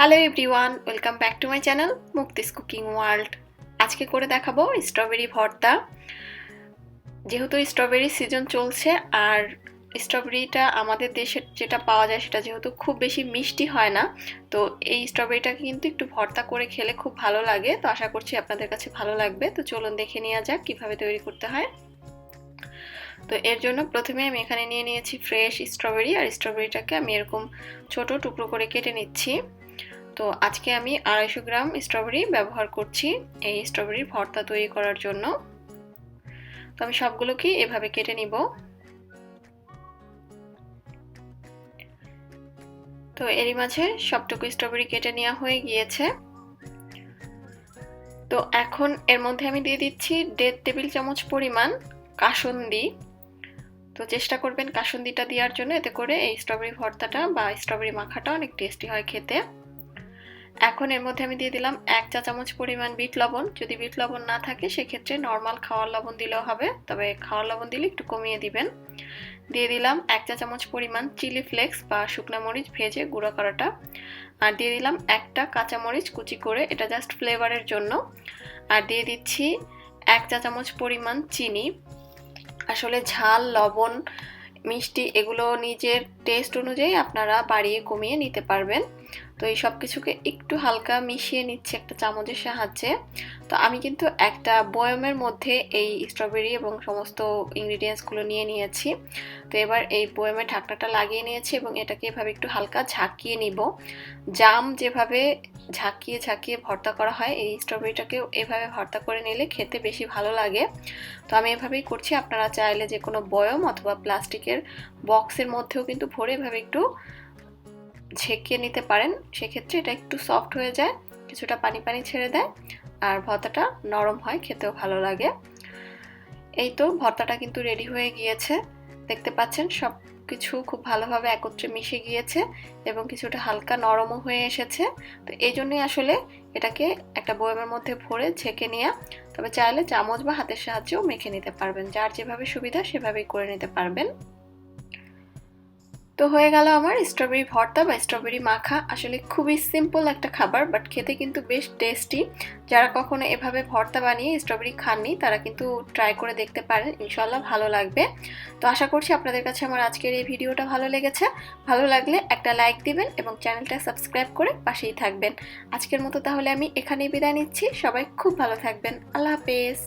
Hello everyone welcome back to my channel Mukti's cooking world আজকে করে দেখাবো strawberry ভর্তা। যেহেতু স্ট্রবেরি সিজন চলছে, আর স্ট্রবেরিটা আমাদের দেশে যেটা পাওয়া যায় সেটা যেহেতু খুব বেশি মিষ্টি হয় না, তো এই স্ট্রবেরিটাকে কিন্তু একটু ভর্তা করে খেলে খুব ভালো লাগে। তো আশা করছি আপনাদের কাছে ভালো লাগবে। তো চলুন দেখে নেওয়া যাক কীভাবে তৈরি করতে হয়। তো এর জন্য প্রথমে আমি এখানে নিয়ে নিয়েছি ফ্রেশ স্ট্রবেরি আর স্ট্রবেরিটাকে আমি এরকম ছোট টুকরো করে কেটে নিচ্ছি। তো আজকে আমি আড়াইশো গ্রাম স্ট্রবেরি ব্যবহার করছি এই স্ট্রবেরির ভর্তা তৈরি করার জন্য। তো আমি সবগুলোকে এভাবে কেটে নিব। তো এরই মাঝে সবটুকু স্ট্রবেরি কেটে নেওয়া হয়ে গিয়েছে। তো এখন এর মধ্যে আমি দিয়ে দিচ্ছি দেড় টেবিল চামচ পরিমাণ কাসন্দি। তো চেষ্টা করবেন কাসন্দিটা দেওয়ার জন্য, এতে করে এই স্ট্রবেরি ভর্তাটা বা স্ট্রবেরি মাখাটা অনেক টেস্টি হয় খেতে। এখন এর মধ্যে আমি দিয়ে দিলাম এক চা চামচ পরিমাণ বিট লবণ। যদি বিট লবণ না থাকে, সেক্ষেত্রে নর্মাল খাওয়ার লবণ দিলেও হবে, তবে খাওয়ার লবণ দিলে একটু কমিয়ে দিবেন। দিয়ে দিলাম এক চা চামচ পরিমাণ চিলি ফ্লেক্স বা শুকনা মরিচ ভেজে গুঁড়ো করাটা। আর দিয়ে দিলাম একটা কাঁচা মরিচ কুচি করে, এটা জাস্ট ফ্লেভারের জন্য। আর দিয়ে দিচ্ছি এক চা চামচ পরিমাণ চিনি। আসলে ঝাল, লবণ মিষ্টি এগুলো নিজের টেস্ট অনুযায়ী আপনারা বাড়িয়ে কমিয়ে নিতে পারবেন। তো এই সব কিছুকে একটু হালকা মিশিয়ে নিচ্ছি একটা চামচের সাহায্যে। তো আমি কিন্তু একটা বয়মের মধ্যে এই স্ট্রবেরি এবং সমস্ত ইনগ্রিডিয়েন্টসগুলো নিয়ে নিয়েছি। তো এবার এই বয়মের ঢাকনাটা লাগিয়ে নিয়েছি এবং এটাকে এভাবে একটু হালকা ঝাঁকিয়ে নিব। জাম যেভাবে ঝাঁকিয়ে ঝাঁকিয়ে ভর্তা করা হয়। এই স্ট্রবেরিটাকেও এভাবে ভর্তা করে নিলে খেতে বেশি ভালো লাগে। তো আমি এভাবেই করছি। আপনারা চাইলে যে কোনো বয়ম অথবা প্লাস্টিকের বক্সের মধ্যেও কিন্তু ভরে এভাবে একটু ঝেঁকিয়ে নিতে পারেন। সেক্ষেত্রে এটা একটু সফট হয়ে যায়, কিছুটা পানি পানি ছেড়ে দেয় আর ভর্তাটা নরম হয়, খেতেও ভালো লাগে। এই তো ভর্তাটা কিন্তু রেডি হয়ে গিয়েছে। দেখতে পাচ্ছেন সব কিছু খুব ভালোভাবে একত্রে মিশে গিয়েছে এবং কিছুটা হালকা নরমও হয়ে এসেছে। তো এই জন্যই আসলে এটাকে একটা বয়মের মধ্যে ভরে ছেঁকে নিয়ে। তবে চাইলে চামচ বা হাতের সাহায্যেও মেখে নিতে পারবেন। যার যেভাবে সুবিধা সেভাবেই করে নিতে পারবেন। তো হয়ে গেল আমার স্ট্রবেরি ভর্তা বা স্ট্রবেরি মাখা। আসলে খুবই সিম্পল একটা খাবার বাট খেতে কিন্তু বেশ টেস্টি যারা কখনো এভাবে ভর্তা বানিয়ে স্ট্রবেরি খাননি, তারা কিন্তু ট্রাই করে দেখতে পারেন। ইনশাল্লাহ ভালো লাগবে। তো আশা করছি আপনাদের কাছে আমার আজকের এই ভিডিওটা ভালো লেগেছে। ভালো লাগলে একটা লাইক দিবেন এবং চ্যানেলটা সাবস্ক্রাইব করে পাশেই থাকবেন। আজকের মতো তাহলে আমি এখানেই বিদায় নিচ্ছি। সবাই খুব ভালো থাকবেন। আল্লাহ হাফেজ।